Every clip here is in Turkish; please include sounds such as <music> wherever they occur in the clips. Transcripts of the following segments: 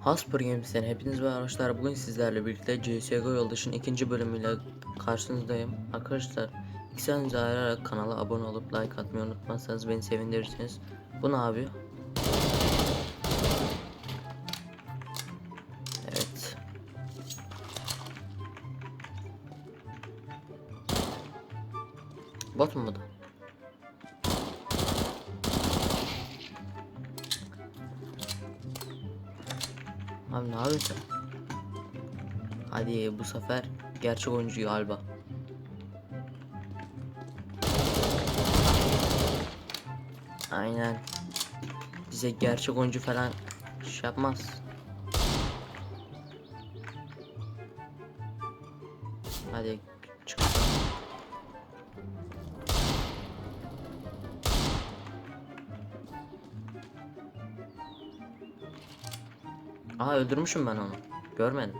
Hasper Games'ten hepiniz ve arkadaşlar bugün sizlerle birlikte CSGO Yoldaş'ın ikinci bölümüyle karşınızdayım. Arkadaşlar ikisinizi ayırarak kanala abone olup like atmayı unutmazsanız beni sevindirirsiniz. Bu ne yapıyor? Evet. Bot mu bu da? Abi yapıyorsun? Hadi bu sefer gerçek oyuncu galiba. Aynen. Bize gerçek oyuncu falan şey yapmaz. Aa öldürmüşüm ben onu. Görmedim.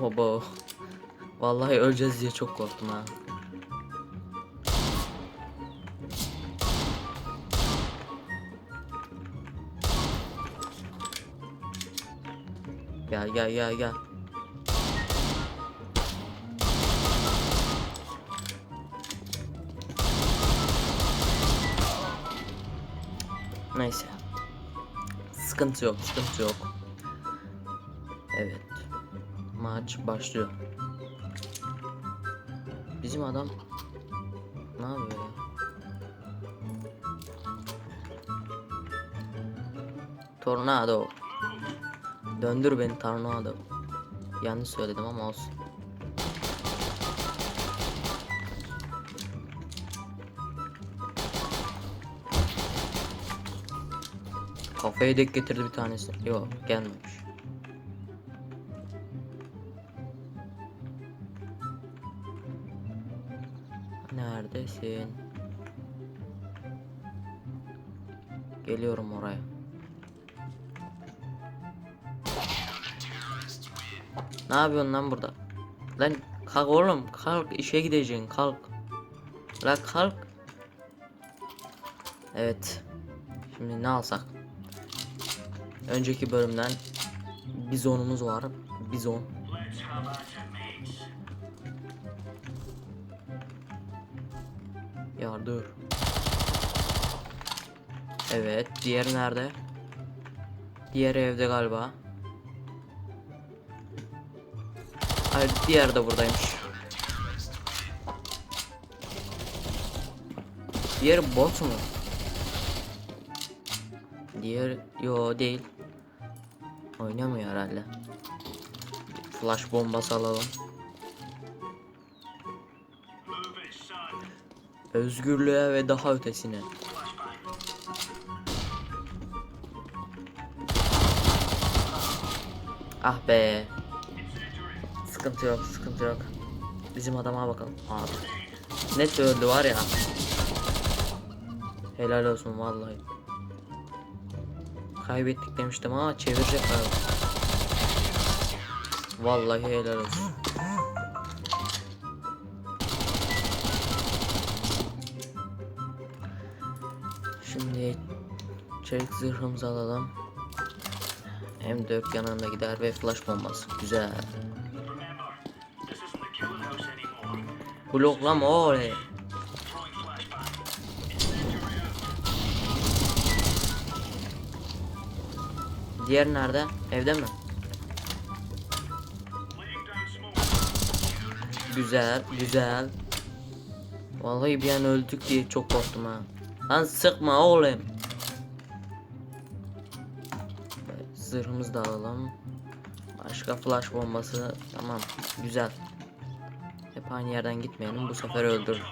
Obo. Vallahi öleceğiz diye çok korktum ha. Gel gel gel gel. Neyse. Sıkıntı yok, sıkıntı yok. Evet. Maç başlıyor. Bizim adam ne yapıyor ya? Tornado. Döndür beni tornado. Yanlış söyledim ama olsun. Kafaya dek getirdi bir tanesi. Yok gelmemiş. Neredesin? Geliyorum oraya. Ne yapıyorsun lan burada? Lan kalk oğlum kalk işe gideceksin kalk. La kalk. Evet. Şimdi ne alsak? Önceki bölümden bizonumuz var. Bizon. Ya dur. Evet, diğer nerede? Diğer evde galiba. Hayır, diğer de buradaymış. Diğer bot mu? Diğer yo değil. Oynamıyor herhalde. Flash bombası alalım. Özgürlüğe ve daha ötesine. Ah be. Sıkıntı yok, sıkıntı yok. Bizim adama bakalım. Abi. Net öldü var ya. Helal olsun vallahi. Kaybettik demiştim ama çevirecek galiba. Vallahi helal olsun. Şimdi çelik zırhımızı alalım. M4 yanında gider ve flash bombası. Güzel. Bloklama oley. Diğer nerede? Evde mi? Güzel, güzel. Vallahi bir an öldük diye çok korktum ha. Lan sıkma oğlum. Zırhımızı da alalım. Başka flash bombası. Tamam, güzel. Hep aynı yerden gitmeyelim. Bu sefer öldür.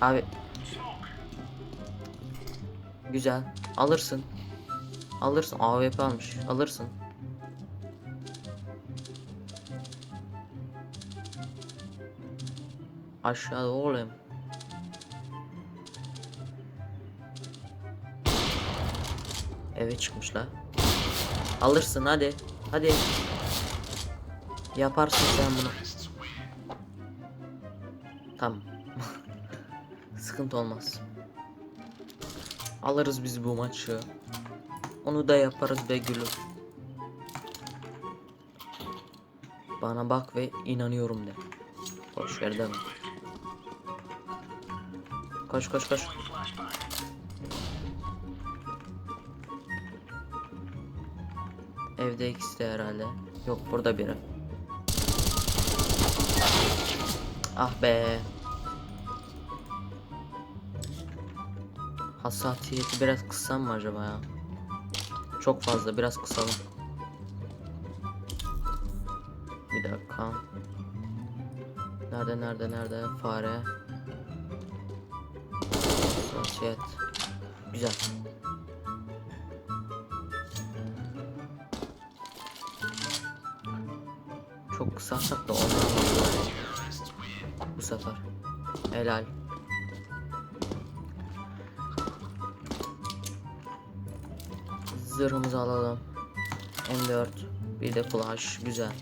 Abi. Güzel. Alırsın. Alırsın. AWP almış. Alırsın. Aşağıda oğlum. Eve çıkmışlar. Alırsın hadi. Hadi. Yaparsın sen bunu. Tamam. <laughs> Sıkıntı olmaz. Alırız biz bu maçı. Onu da yaparız be gülüm. Bana bak ve inanıyorum de. Boş ver deme. Koş koş. Evde ikisi de herhalde. Yok burada biri. Ah be. Hassasiyeti biraz kıssam mı acaba ya? Çok fazla biraz kısalım. Bir dakika. Nerede nerede nerede fare? Hassasiyet. Güzel. Çok kısarsak da olmaz. Bu sefer. Helal. Zırhımızı alalım. M4. Bir de flash. Güzel.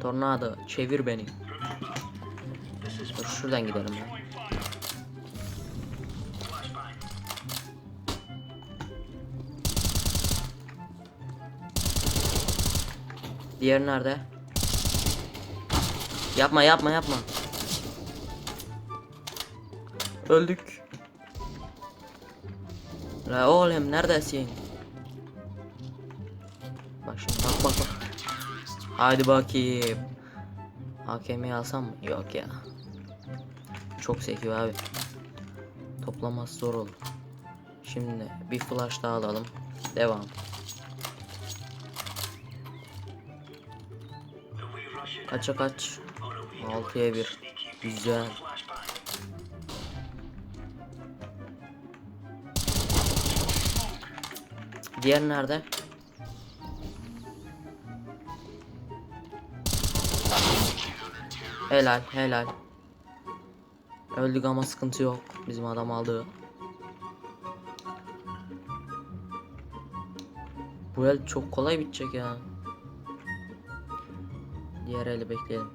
Tornado. Çevir beni. Dur şuradan gidelim ya. Diğer nerede? Yapma yapma yapma. Öldük. La oğlum neredesin? Bak şimdi bak bak bak. Haydi bakayım. AKM'yi alsam mı? Yok ya. Çok sekiyor abi. Toplaması zor olur. Şimdi bir flash daha alalım. Devam. Kaça kaç? 6'ya 1. Güzel. Diğer nerede? Helal helal. Öldük ama sıkıntı yok. Bizim adam aldı. Bu el çok kolay bitecek ya. Diğer eli bekleyelim.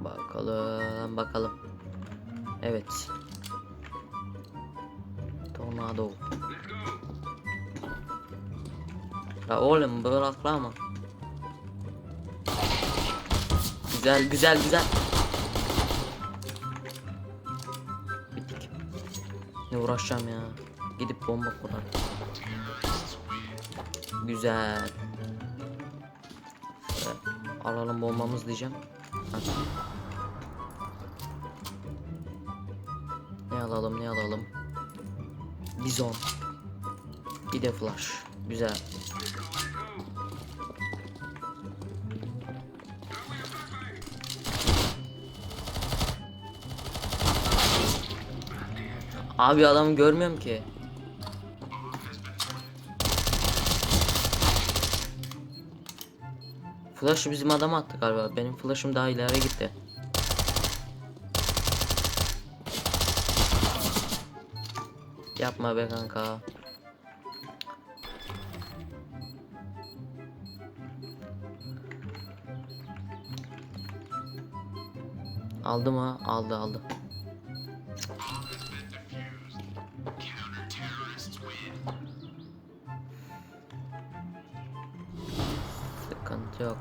Bakalım bakalım. Evet. Tornado. Ya oğlum bırak ama. Güzel güzel güzel. Bittik. Ne uğraşacağım ya. Gidip bomba kurarım. Güzel. Şöyle alalım bombamız diyeceğim. Ha. Ne alalım ne alalım. Bizon. Bir de flash. Güzel. Abi adamı görmüyorum ki. Flash'ı bizim adam attı galiba. Benim flash'ım daha ileri gitti. Yapma be kanka. Aldı mı? Aldı aldı. Sıkıntı yok.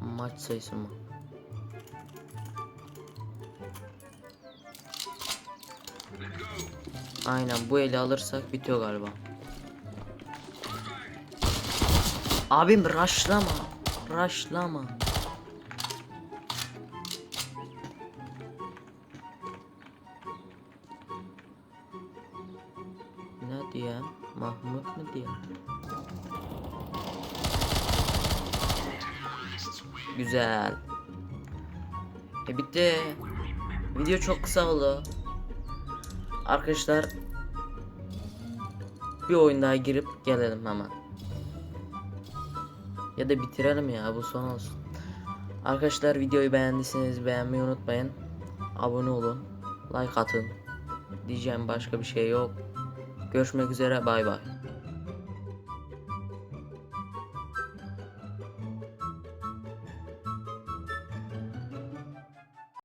Maç sayısı mı? Aynen bu eli alırsak bitiyor galiba. Abim rushlama. Rushlama. Ne diye? Mahmut mu diye? Güzel. E bitti. Video çok kısa oldu. Arkadaşlar bir oyun daha girip gelelim hemen. Ya da bitirelim ya bu son olsun. Arkadaşlar videoyu beğendiyseniz beğenmeyi unutmayın. Abone olun. Like atın. Diyeceğim başka bir şey yok. Görüşmek üzere bay bay.